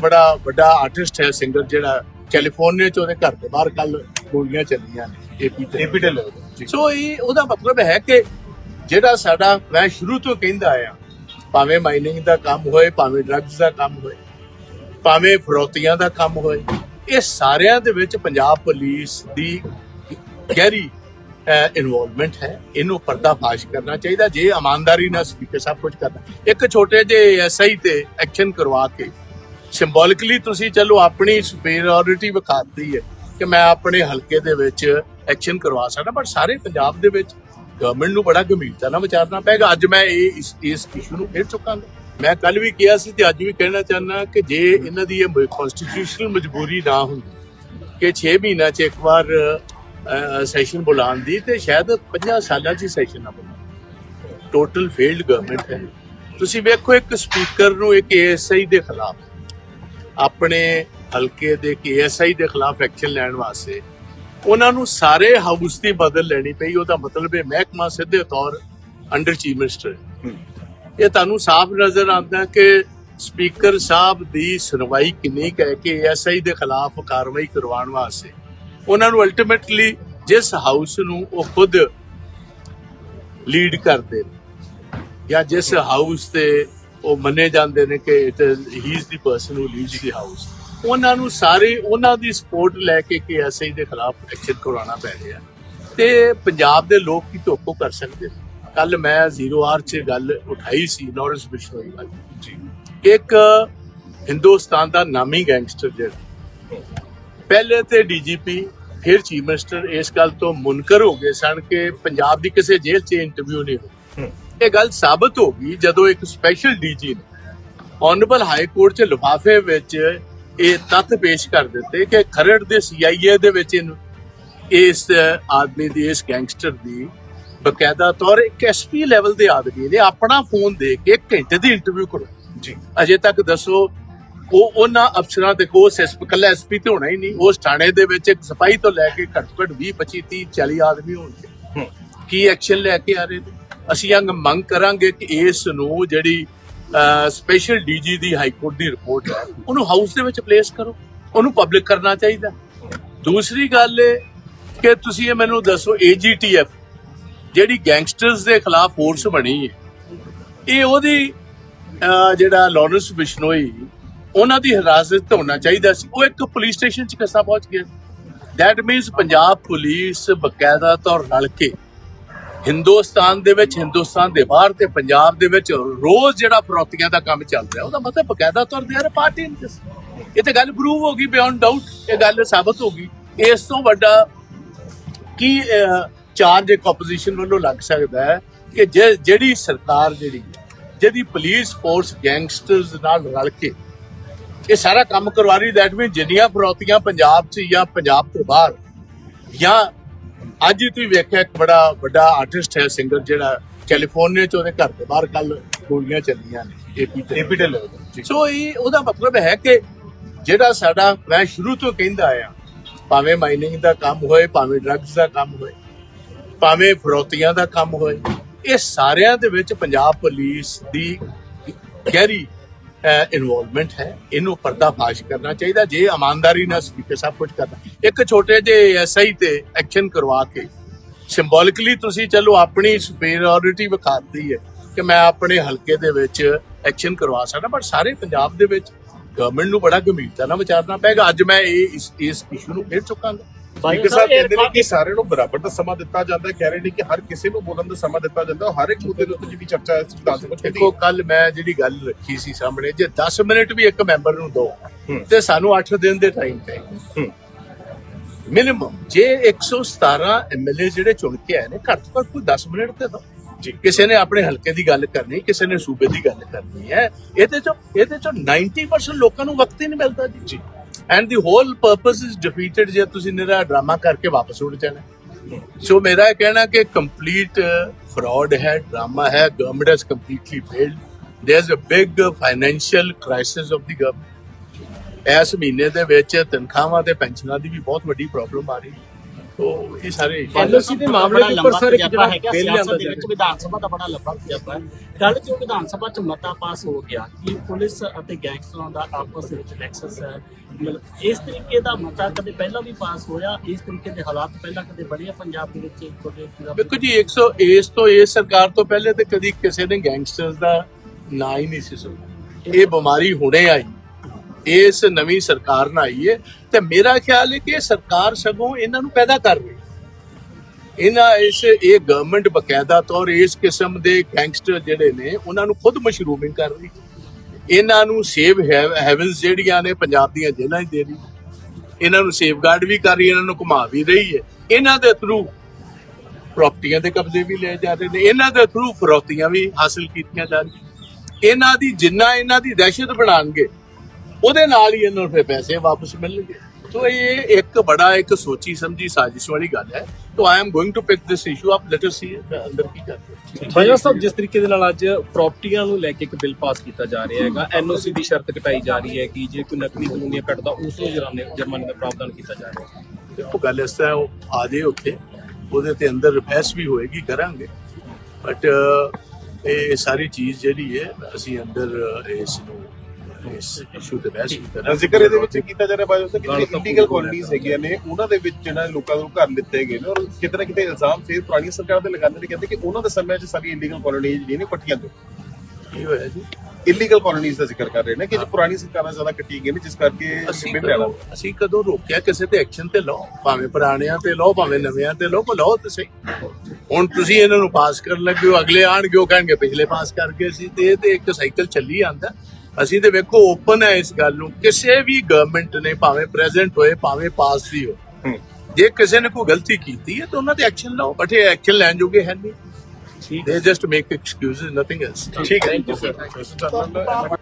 ਬੜਾ ਵੱਡਾ ਆਰਟਿਸਟ ਹੈ ਸਿੰਗਰ ਜਿਹੜਾ ਕੈਲੀਫੋਰਨੀਆ ਚ ਉਹਦੇ ਘਰ ਦੇ ਬਾਹਰ ਕੱਲ ਗੋਲੀਆਂ ਚੱਲੀਆਂ ਨੇ ਏਪੀ ਤੇ ਏਪੀ ਢਿੱਲੋਂ ਜੀ। ਸੋ ਇਹ ਉਹਦਾ ਮਤਲਬ ਹੈ ਕਿ ਜਿਹੜਾ ਸਾਡਾ ਮੈਂ ਸ਼ੁਰੂ ਤੋਂ ਕਹਿੰਦਾ ਆਇਆ ਭਾਵੇਂ ਮਾਈਨਿੰਗ ਦਾ ਕੰਮ ਹੋਏ ਭਾਵੇਂ ਡਰੱਗਸ ਦਾ ਕੰਮ ਹੋਏ ਭਾਵੇਂ ਫਰੋਤੀਆਂ ਦਾ ਕੰਮ ਹੋਏ ਇਹ ਸਾਰਿਆਂ ਦੇ ਵਿੱਚ ਪੰਜਾਬ ਪੁਲਿਸ ਦੀ ਗਹਿਰੀ ਇਨਵੋਲਵਮੈਂਟ ਹੈ। ਇਹਨੂੰ ਪਰਦਾਫਾਸ਼ ਕਰਨਾ ਚਾਹੀਦਾ ਜੇ ਇਮਾਨਦਾਰੀ ਨਾਲ ਸਪੀਕਰ ਸਭ ਕੁਝ ਕਰਦਾ ਇੱਕ ਛੋਟੇ ਜਿਹੇ ਐਸਆਈ ਤੇ ਐਕਸ਼ਨ ਕਰਵਾ ਕੇ ਸਿੰਬੋਲਿਕਲੀ ਤੁਸੀਂ ਚਲੋ ਆਪਣੀ ਸੁਪੀਰੀਅਰਿਟੀ ਵਿਖਾਤੀ ਹੈ ਕਿ ਮੈਂ ਆਪਣੇ ਹਲਕੇ ਦੇ ਵਿੱਚ ਐਕਸ਼ਨ ਕਰਵਾ ਸਕਦਾ ਬਟ ਸਾਰੇ ਪੰਜਾਬ ਦੇ ਵਿੱਚ ਗਵਰਨਮੈਂਟ ਨੂੰ ਬੜਾ ਗੰਭੀਰਤਾ ਨਾਲ ਵਿਚਾਰਨਾ ਪਏਗਾ। ਅੱਜ ਮੈਂ ਇਹ ਇਸ ਇਸ ਇਸ਼ੂ ਨੂੰ ਫੇਰ ਚੁੱਕਾਂਗਾ। ਮੈਂ ਕੱਲ ਵੀ ਕਿਹਾ ਸੀ ਤੇ ਅੱਜ ਵੀ ਕਹਿਣਾ ਚਾਹੁੰਦਾ ਕਿ ਜੇ ਇਹਨਾਂ ਦੀ ਇਹ ਕਨਸਟੀਟਿਊਸ਼ਨਲ ਮਜਬੂਰੀ ਨਾ ਹੁੰਦੀ, ਕਿ 6 ਮਹੀਨਿਆਂ 'ਚ ਇੱਕ ਵਾਰ ਸੈਸ਼ਨ ਬੁਲਾਉਣ ਦੀ, ਤੇ ਸ਼ਾਇਦ 50 ਸਾਲਾਂ 'ਚ ਸੈਸ਼ਨ ਨਾ ਬੁਲਾਉਣ ਟੋਟਲ ਫੇਲਡ ਗਵਰਨਮੈਂਟ ਹੈ। ਤੁਸੀਂ ਵੇਖੋ ਇੱਕ ਸਪੀਕਰ ਨੂੰ ਇੱਕ ਏਐਸਆਈ ਦੇ ਖਿਲਾਫ ਆਪਣੇ ਹਲਕੇ ਦੇ ਏਐਸਆਈ ਦੇ ਖਿਲਾਫ ਐਕਸ਼ਨ ਲੈਣ ਵਾਸਤੇ ਉਹਨਾਂ ਨੂੰ ਸਾਰੇ ਹਾਊਸ ਦੀ ਬਦਲ ਲੈਣੀ ਪਈ। ਉਹਦਾ ਮਤਲਬ ਹੈ ਮਹਿਕਮਾ ਸਿੱਧੇ ਤੌਰ ਅੰਡਰ ਚੀਫ ਮਿਨਿਸਟਰ ਇਹ ਤੁਹਾਨੂੰ ਸਾਫ਼ ਨਜ਼ਰ ਆਉਂਦਾ ਕਿ ਸਪੀਕਰ ਸਾਹਿਬ ਦੀ ਸੁਣਵਾਈ ਕਿੰਨੀ ਕੁ ਹੈ ਕਿ ਐਸਆਈ ਦੇ ਖਿਲਾਫ ਕਾਰਵਾਈ ਕਰਵਾਉਣ ਵਾਸਤੇ। ਉਹਨਾਂ ਨੂੰ ਅਲਟੀਮੇਟਲੀ ਜਿਸ ਹਾਊਸ ਨੂੰ ਉਹ ਖੁਦ ਲੀਡ ਕਰਦੇ ਨੇ ਜਾਂ ਜਿਸ ਹਾਊਸ ਤੇ ਉਹ ਮੰਨੇ ਜਾਂਦੇ ਨੇ ਕਿ it he is the person who leads the house ਉਹਨਾਂ ਨੂੰ ਸਾਰੇ ਉਹਨਾਂ ਦੀ ਸਪੋਰਟ ਲੈ ਕੇ ਕਿ ਐਸਆਈ ਦੇ ਖਿਲਾਫ ਐਕਸ਼ਨ ਕਰਵਾਉਣਾ ਪੈ ਰਿਹਾ ਤੇ ਪੰਜਾਬ ਦੇ ਲੋਕ ਕੀ ਧੋਖੋ ਕਰ ਸਕਦੇ ਕੱਲ ਮੈਂ ਜ਼ੀਰੋ ਆਰ 'ਚ ਗੱਲ ਉਠਾਈ ਸੀ ਲਾਰੈਂਸ ਬਿਸ਼ਨੋਈ ਵਾਲੀ ਜੀ। ਇੱਕ ਹਿੰਦੁਸਤਾਨ ਦਾ ਨਾਮੀ ਗੈਂਗਸਟਰ ਜਿਹੜਾ। ਪਹਿਲੇ ਤੇ ਡੀਜੀਪੀ ਫਿਰ ਚੀਫ ਮਿਨਿਸਟਰ ਇਸ ਗੱਲ ਤੋਂ ਮੁਨਕਰ ਹੋ ਗਏ ਸਨ ਕਿ ਪੰਜਾਬ ਦੀ ਕਿਸੇ ਜੇਲ੍ਹ 'ਚ ਇੰਟਰਵਿਊ ਨਹੀਂ ਹੋਈ। ਹੂੰ। ਇਹ ਗੱਲ ਸਾਬਤ ਹੋ ਗਈ ਜਦੋਂ ਇੱਕ ਸਪੈਸ਼ਲ ਡੀਜੀ ਨੇ ਆਨਰੇਬਲ ਹਾਈ ਕੋਰਟ 'ਚ ਲਿਫਾਫੇ ਵਿੱਚ ਇਹ ਤੱਥ ਪੇਸ਼ ਕਰ ਦਿੱਤੇ ਕਿ ਖਰੜ ਦੇ ਸੀਆਈਏ ਦੇ ਵਿੱਚ ਇਸ ਆਦਮੀ ਦੀ ਇਸ ਗੈਂਗਸਟਰ ਦੀ ਬਕਾਇਦਾ ਤੌਰ ਇੱਕ ਐਸਪੀ ਲੈਵਲ ਦੇ ਆਦਮੀ ਨੇ ਆਪਣਾ ਫੋਨ ਦੇ ਕੇ ਘੰਟੇ ਦੀ ਇੰਟਰਵਿਊ ਕਰੋ ਜੀ। ਅਜੇ ਤੱਕ ਦੱਸੋ ਉਹ ਉਹਨਾਂ ਅਫਸਰਾਂ ਦੇ ਕੋਲ ਐਸਪੀ ਕੱਲਾ ਐਸਪੀ ਤੇ ਹੋਣਾ ਹੀ ਨਹੀਂ। ਉਸ ਥਾਣੇ ਦੇ ਵਿੱਚ ਇੱਕ ਸਿਪਾਹੀ ਤੋਂ ਲੈ ਕੇ ਘੱਟ ਘੱਟ 20 25 30 40 ਆਦਮੀ ਹੋਣਗੇ। ਕੀ ਐਕਸ਼ਨ ਲੈ ਕੇ ਆ ਰਹੇ ਨੇ? ਅਸੀਂ ਅੰਗ ਮੰਗ ਕਰਾਂਗੇ ਕਿ ਇਸ ਨੂੰ ਜਿਹੜੀ ਸਪੈਸ਼ਲ ਡੀਜੀ ਦੀ ਹਾਈ ਕੋਰਟ ਦੀ ਰਿਪੋਰਟ ਹੈ, ਉਹਨੂੰ ਹਾਊਸ ਦੇ ਵਿੱਚ ਪਲੇਸ ਕਰੋ। ਉਹਨੂੰ ਪਬਲਿਕ ਕਰਨਾ ਚਾਹੀਦਾ। ਦੂਸਰੀ ਗੱਲ ਇਹ ਕਿ ਤੁਸੀਂ ਇਹ ਮੈਨੂੰ ਦੱਸੋ ਏਜੀਟੀਐਫ ਜਿਹੜੀ ਗੈਂਗਸਟਰਸ ਦੇ ਖਿਲਾਫ ਫੋਰਸ ਬਣੀ ਹੈ, ਇਹ ਉਹਦੀ ਜਿਹੜਾ ਲਾਰੈਂਸ ਬਿਸ਼ਨੋਈ ਉਹਨਾਂ ਦੀ ਹਿਰਾਸਤ ਹੋਣਾ ਚਾਹੀਦਾ ਸੀ। ਉਹ ਇੱਕ ਪੁਲਿਸ ਸਟੇਸ਼ਨ 'ਚ ਕਿਸਾ ਪਹੁੰਚ ਗਿਆ। ਦੈਟ ਮੀਨਸ ਪੰਜਾਬ ਪੁਲਿਸ ਬਕਾਇਦਾ ਤੌਰ ਰਲ ਕੇ ਹਿੰਦੁਸਤਾਨ ਦੇ ਵਿੱਚ ਹਿੰਦੁਸਤਾਨ ਦੇ ਬਾਹਰ ਤੇ ਪੰਜਾਬ ਦੇ ਵਿੱਚ ਰੋਜ਼ ਜਿਹੜਾ ਫਰੋਤੀਆਂ ਦਾ ਕੰਮ ਚੱਲ ਰਿਹਾ ਉਹਦਾ ਮਤਲਬ ਬਕਾਇਦਾ ਤੌਰ ਤੇ ਯਾਰ ਪਾਰਟੀ ਇਹ ਤਾਂ ਗੱਲ ਪ੍ਰੂਵ ਹੋ ਗਈ ਬਿਯੋਂਡ ਡਾਊਟ ਇਹ ਗੱਲ ਸਾਬਤ ਹੋ ਗਈ। ਇਸ ਤੋਂ ਵੱਡਾ ਕੀ ਚਾਰਜ ਇੱਕ ਆਪੋਜੀਸ਼ਨ ਵੱਲੋਂ ਲੱਗ ਸਕਦਾ ਹੈ ਕਿ ਜੇ- ਜਿਹੜੀ ਸਰਕਾਰ ਜਿਹੜੀ ਹੈ, ਜਿਹਦੀ ਪੁਲਿਸ ਫੋਰਸ ਗੈਂਗਸਟਰਸ ਨਾਲ ਰਲ ਕੇ ਇਹ ਸਾਰਾ ਕੰਮ ਕਰਵਾ ਰਹੀ ਦੈਟ ਮੀਨ ਜਿੰਨੀਆਂ ਫਰੋਤੀਆਂ ਪੰਜਾਬ 'ਚ ਜਾਂ ਪੰਜਾਬ ਤੋਂ ਬਾਹਰ ਜਾਂ ਅੱਜ ਹੀ ਤੁਸੀਂ ਵੇਖਿਆ ਇੱਕ ਬੜਾ ਵੱਡਾ ਆਰਟਿਸਟ ਹੈ ਸਿੰਗਰ ਜਿਹੜਾ ਕੈਲੀਫੋਰਨੀਆ 'ਚ ਉਹਦੇ ਘਰ ਦੇ ਬਾਹਰ ਕੱਲ ਗੋਲੀਆਂ ਚੱਲੀਆਂ ਨੇ ਏਪੀ ਤੇ ਏਪੀ ਜੀ। ਸੋ ਇਹ ਉਹਦਾ ਮਤਲਬ ਹੈ ਕਿ ਜਿਹੜਾ ਸਾਡਾ ਮੈਂ ਸ਼ੁਰੂ ਤੋਂ ਕਹਿੰਦਾ ਆਇਆ ਭਾਵੇਂ ਮਾਈਨਿੰਗ ਦਾ ਕੰਮ ਹੋਏ ਭਾਵੇਂ ਡਰੱਗਸ ਦਾ ਕੰਮ ਹੋਏ ਭਾਵੇਂ ਫਰੋਤੀਆਂ ਦਾ ਕੰਮ ਹੋਏ ਇਹ ਸਾਰਿਆਂ ਦੇ ਵਿੱਚ ਪੰਜਾਬ ਪੁਲਿਸ ਦੀ ਗਹਿਰੀ ਇਨਵੋਲਵਮੈਂਟ ਹੈ, ਇਹਨੂੰ ਪਰਦਾਫਾਸ਼ ਕਰਨਾ ਚਾਹੀਦਾ, ਜੇ ਇਮਾਨਦਾਰੀ ਨਾਲ ਸਪੀਕਰ ਸਭ ਕੁਝ ਕਰਦਾ ਇੱਕ ਛੋਟੇ ਜਿਹੇ ਐਸਆਈ ਤੇ ਐਕਸ਼ਨ ਕਰਵਾ ਕੇ ਸਿੰਬੋਲਿਕਲੀ ਤੁਸੀਂ ਚਲੋ ਆਪਣੀ ਸੁਪੀਰੀਅਰਿਟੀ ਵਿਖਾਤੀ ਹੈ ਕਿ ਮੈਂ ਆਪਣੇ ਹਲਕੇ ਦੇ ਵਿੱਚ ਐਕਸ਼ਨ ਕਰਵਾ ਸਕਦਾ ਬਟ ਸਾਰੇ ਪੰਜਾਬ ਦੇ ਵਿੱਚ ਗਵਰਨਮੈਂਟ ਨੂੰ ਬੜਾ ਗੰਭੀਰਤਾ ਨਾਲ ਵਿਚਾਰਨਾ ਪਏਗਾ। ਅੱਜ ਮੈਂ ਇਹ ਇਸ ਇਸ ਇਸ਼ੂ ਨੂੰ ਫੇਰ ਚੁੱਕਾਂਗਾ। ਸਪੀਕਰ ਸਾਹਿਬ ਕਹਿੰਦੇ ਨੇ ਕਿ ਸਾਰਿਆਂ ਨੂੰ ਬਰਾਬਰ ਦਾ ਸਮਾਂ ਦਿੱਤਾ ਜਾਂਦਾ ਹੈ। ਕਹਿ ਰਹੇ ਨੇ ਕਿ ਹਰ ਕਿਸੇ ਨੂੰ ਬੋਲਣ ਦਾ ਸਮਾਂ ਦਿੱਤਾ ਜਾਂਦਾ ਹਰ ਇੱਕ ਮੁੱਦੇ ਦੇ ਉੱਤੇ ਜਿਹੜੀ ਚਰਚਾ ਹੈ ਵਿਧਾਨ ਸਭਾ ਚ ਦੇਖੋ ਕੱਲ ਮੈਂ ਜਿਹੜੀ ਗੱਲ ਰੱਖੀ ਸੀ ਸਾਹਮਣੇ ਜੇ 10 ਮਿੰਟ ਵੀ ਇੱਕ ਮੈਂਬਰ ਨੂੰ ਦੋ। ਤੇ ਸਾਨੂੰ 8 ਦਿਨ ਦੇ ਟਾਈਮ ਤੇ। ਹੂੰ। ਮਿਨੀਮਮ ਜੇ 117 ਐਮਐਲਏ ਜਿਹੜੇ ਚੁਣ ਕੇ ਆਏ ਨੇ ਘੱਟ ਤੋਂ ਘੱਟ ਕੋਈ 10 ਮਿੰਟ ਤੇ ਦੋ। ਜੀ। ਕਿਸੇ ਨੇ ਆਪਣੇ ਹਲਕੇ ਦੀ ਗੱਲ ਕਰਨੀ ਕਿਸੇ ਨੇ ਸੂਬੇ ਦੀ ਗੱਲ ਕਰਨੀ ਹੈ ਇਹਦੇ ਚੋਂ ਇਹਦੇ ਚੋਂ 90% ਲੋਕਾਂ ਨੂੰ ਵਕਤ ਹੀ ਨਹੀਂ ਮਿਲਦਾ ਜੀ। ਜੀ। And the whole purpose is defeated ਜੇ ਤੁਸੀਂ ਨਿਹਰਾ ਡਰਾਮਾ ਕਰਕੇ ਵਾਪਸ ਉੱਡ ਜਾਣਾ। ਸੋ ਮੇਰਾ ਇਹ ਕਹਿਣਾ ਕਿ ਕੰਪਲੀਟ ਫਰਾਡ uh, ਹੈ, ਡਰਾਮਾ ਹੈ government has completely failed there is a big financial crisis of the government ਇਸ ਮਹੀਨੇ ਦੇ ਵਿੱਚ ਤਨਖਾਹਾਂ ਤੇ ਪੈਨਸ਼ਨਾਂ ਦੀ ਵੀ ਬਹੁਤ ਵੱਡੀ ਪ੍ਰੋਬਲਮ ਆ ਰਹੀ। ਹੈ ਤੋ ਇਹ ਸਾਰੇ LOC ਦੇ ਮਾਮਲੇ ਦੇ ਉੱਪਰ ਸਰ ਇੱਕ ਜਿਹੜਾ ਜਿਹੜਾ ਹੈਗਾ ਬਿੱਲ ਸਿਆਸਤ ਲਿਆਂਦਾ ਦੇ ਜਾ ਵਿੱਚ ਵਿਧਾਨ ਸਭਾ ਦਾ ਬੜਾ ਲੰਬਾ ਤਜਰਬਾ ਹੈ। ਕੱਲ ਜੋ ਵਿਧਾਨ ਸਭਾ ਚ ਮਤਾ ਪਾਸ ਹੋ ਗਿਆ ਕਿ ਪੁਲਿਸ ਅਤੇ ਗੈਂਗਸਟਰਾਂ ਦਾ ਆਪਸ ਵਿੱਚ ਨੈਕਸਸ ਹੈ? ਮਤਲਬ ਇਸ ਤਰੀਕੇ ਦਾ ਮਤਾ ਕਦੇ ਪਹਿਲਾਂ ਵੀ ਪਾਸ ਹੋਇਆ? ਇਸ ਤਰੀਕੇ ਦੇ ਹਾਲਾਤ ਪਹਿਲਾਂ ਕਦੇ ਬਣੇ ਪੰਜਾਬ ਦੇ ਵਿੱਚ? ਦੇਖੋ ਜੀ 100 ਇਸ ਤੋਂ ਇਸ ਸਰਕਾਰ ਤੋਂ ਪਹਿਲੇ ਤੇ ਕਦੀ ਕਿਸੇ ਨੇ ਗੈਂਗਸਟਰਸ ਦਾ ਨਾਂ ਹੀ ਨਹੀਂ ਸੀ ਸੁਣਿਆ। ਇਹ ਬਿਮਾਰੀ ਹੁਣੇ ਆਈ। ਇਸ ਨਵੀਂ ਸਰਕਾਰ ਨਾਲ ਆਈ ਹੈ ਤੇ ਮੇਰਾ ਖਿਆਲ ਹੈ ਕਿ ਇਹ ਸਰਕਾਰ ਸਗੋਂ ਇਹਨਾਂ ਨੂੰ ਪੈਦਾ ਕਰ ਰਹੀ ਇਹਨਾਂ ਇਸ, ਇਹ ਗਵਰਨਮੈਂਟ ਬਕਾਇਦਾ ਤੌਰ ਇਸ ਕਿਸਮ ਦੇ ਗੈਂਗਸਟਰ ਜਿਹੜੇ ਨੇ, ਉਹਨਾਂ ਨੂੰ ਖੁਦ ਮਸ਼ਰੂਮਿੰਗ ਕਰ ਰਹੀ ਇਹਨਾਂ ਨੂੰ ਸੇਵ ਹੈਵਨਸ ਜਿਹੜੀਆਂ ਨੇ, ਪੰਜਾਬ ਦੀਆਂ ਜੇਲ੍ਹਾਂ 'ਚ ਦੇ ਰਹੀ ਇਹਨਾਂ ਨੂੰ ਸੇਫਗਾਰਡ ਵੀ ਕਰ ਰਹੀ ਹੈ, ਇਹਨਾਂ ਨੂੰ ਘੁਮਾ ਵੀ ਰਹੀ ਹੈ। ਇਹਨਾਂ ਦੇ ਥਰੂ ਪ੍ਰਾਪਰਟੀਆਂ ਦੇ ਕਬਜ਼ੇ ਵੀ ਲਏ ਜਾ ਰਹੇ ਨੇ। ਇਹਨਾਂ ਦੇ ਥਰੂ ਫਰੋਤੀਆਂ ਵੀ ਹਾਸਲ ਕੀਤੀਆਂ ਜਾ ਰਹੀਆਂ ਇਹਨਾਂ ਦੀ, ਜਿੰਨਾ ਇਹਨਾਂ ਦੀ ਦਹਿਸ਼ਤ ਬਣਾਣਗੇ ਉਹਦੇ ਨਾਲ ਹੀ ਇਹਨਾਂ ਨੂੰ ਫਿਰ ਪੈਸੇ ਵਾਪਸ ਮਿਲਣਗੇ। ਸੋ ਇਹ ਇੱਕ ਬੜਾ ਇੱਕ ਸੋਚੀ ਸਮਝੀ ਸਾਜ਼ਿਸ਼ ਵਾਲੀ ਗੱਲ ਹੈ। ਤੋ I am going to pick this issue up let us see ਅੰਦਰ ਕੀ ਕਰਦੇ ਹਾਂ। ਬਾਜਵਾ ਸਾਹਿਬ ਜਿਸ ਤਰੀਕੇ ਦੇ ਨਾਲ ਅੱਜ ਪ੍ਰਾਪਰਟੀਆਂ ਨੂੰ ਲੈ ਕੇ ਇੱਕ ਬਿੱਲ ਪਾਸ ਕੀਤਾ ਜਾ ਰਿਹਾ ਹੈਗਾ। ਐਨਓਸੀ ਦੀ ਸ਼ਰਤ ਘਟਾਈ ਜਾ ਰਹੀ ਹੈ ਕਿ ਜੇ ਕੋਈ ਨਕਲੀ ਕਾਨੂੰਨੀਆਂ ਕੱਟਦਾ ਉਸ ਨੂੰ ਜੁਰਮਾਨੇ ਜੁਰਮਾਨੇ ਦਾ ਪ੍ਰਾਵਧਾਨ ਕੀਤਾ ਜਾ ਰਿਹਾ ਹੈ। ਦੇਖੋ ਗੱਲ ਇਸ ਤਰ੍ਹਾਂ ਉਹ ਆ ਜੇ ਉੱਥੇ। ਉਹਦੇ ਤੇ ਅੰਦਰ ਰਿਫੈਸ ਵੀ ਹੋਏਗੀ ਕਰਾਂਗੇ। ਬਟ ਇਹ ਸਾਰੀ ਚੀਜ਼ ਜਿਹੜੀ ਹੈ ਅਸੀਂ ਅੰਦਰ ਇਸ ਨੂੰ ਇਸ ਇਸ਼ੂ ਤੇ ਬਹਿਸ ਵੀ ਕਰਾਂਗੇ ਜ਼ਿਕਰ ਇਹਦੇ ਵਿੱਚ ਕੀਤਾ ਜਾ ਰਿਹਾ ਬਾਜੋ ਸਾਹਿਬ ਕਿ ਜਿਹੜੇ ਇਲੀਗਲ ਕਲੋਨੀਜ਼ ਹੈਗੀਆਂ ਨੇ ਉਹਨਾਂ ਦੇ ਵਿੱਚ ਜਿਹਨਾਂ ਲੋਕਾਂ ਨੂੰ ਘਰ ਲਿੱਤੇ ਗਏ ਨੇ ਔਰ ਕਿਤੇ ਨਾ ਕਿਤੇ ਇਲਜ਼ਾਮ ਫਿਰ ਪੁਰਾਣੀ ਸਰਕਾਰ ਦੇ ਲਗਾਉਂਦੇ ਨੇ ਕਹਿੰਦੇ ਕਿ ਉਹਨਾਂ ਦੇ ਸਮੇਂ 'ਚ ਸਾਰੀ ਇਲੀਗਲ ਕਲੋਨੀਜ਼ ਜਿਹੜੀਆਂ ਨੇ ਪੱਟੀਆਂ ਤੋਂ ਕੀ ਹੋਇਆ ਜੀ? ਇਲੀਗਲ ਕਲੋਨੀਜ਼ ਦਾ ਜ਼ਿਕਰ ਕਰ ਰਹੇ ਨੇ ਕਿ ਜੋ ਪੁਰਾਣੀ ਸਰਕਾਰਾਂ ਜ਼ਿਆਦਾ ਕੱਟੀ ਗਈਆਂ ਨੇ ਜਿਸ ਕਰਕੇ ਅਸੀਂ ਬਿੱਲ ਲਿਆਣਾ ਕਦੋਂ ਅਸੀਂ ਕਦੋਂ ਰੋਕਿਆ ਕਿਸੇ ਤੇ ਐਕਸ਼ਨ ਤੇ ਲਓ? ਭਾਵੇਂ ਪੁਰਾਣਿਆਂ ਤੇ ਲਓ ਭਾਵੇਂ ਨਵਿਆਂ ਤੇ ਲਓ ਕੋ ਲਓ ਤੇ ਸਹੀ। ਹੁਣ ਤੁਸੀਂ ਇਹਨਾਂ ਨੂੰ ਪਾਸ ਕਰਨ ਲੱਗੇ ਹੋ ਅਗਲੇ ਆਣਗੇ ਉਹ ਕਹਿਣਗੇ ਪਿਛਲੇ ਪਾਸ ਕਰ ਗਏ ਸੀ ਤੇ ਇਹ ਤੇ ਇੱਕ ਸਾਈਕਲ ਚੱਲੀ ਆਂਦਾ ਅਸੀਂ ਤੇ ਵੇਖੋ ਓਪਨ ਹੈ ਇਸ ਗੱਲ ਨੂੰ। ਕਿਸੇ ਵੀ ਗਵਰਨਮੈਂਟ ਨੇ ਭਾਵੇਂ ਪ੍ਰੈਜ਼ੈਂਟ ਹੋਏ ਭਾਵੇਂ ਪਾਸ ਵੀ ਹੋ। ਜੇ ਕਿਸੇ ਨੇ ਕੋਈ ਗਲਤੀ ਕੀਤੀ ਹੈ ਤਾਂ ਉਹਨਾਂ ਤੇ ਐਕਸ਼ਨ ਲਓ ਬਟ ਇਹ ਐਕਸ਼ਨ ਲੈਣ ਜੋਗੇ ਹੈ ਨਹੀਂ। They just make excuses nothing else ਠੀਕ ਹੈ। You, sir. ਸਰ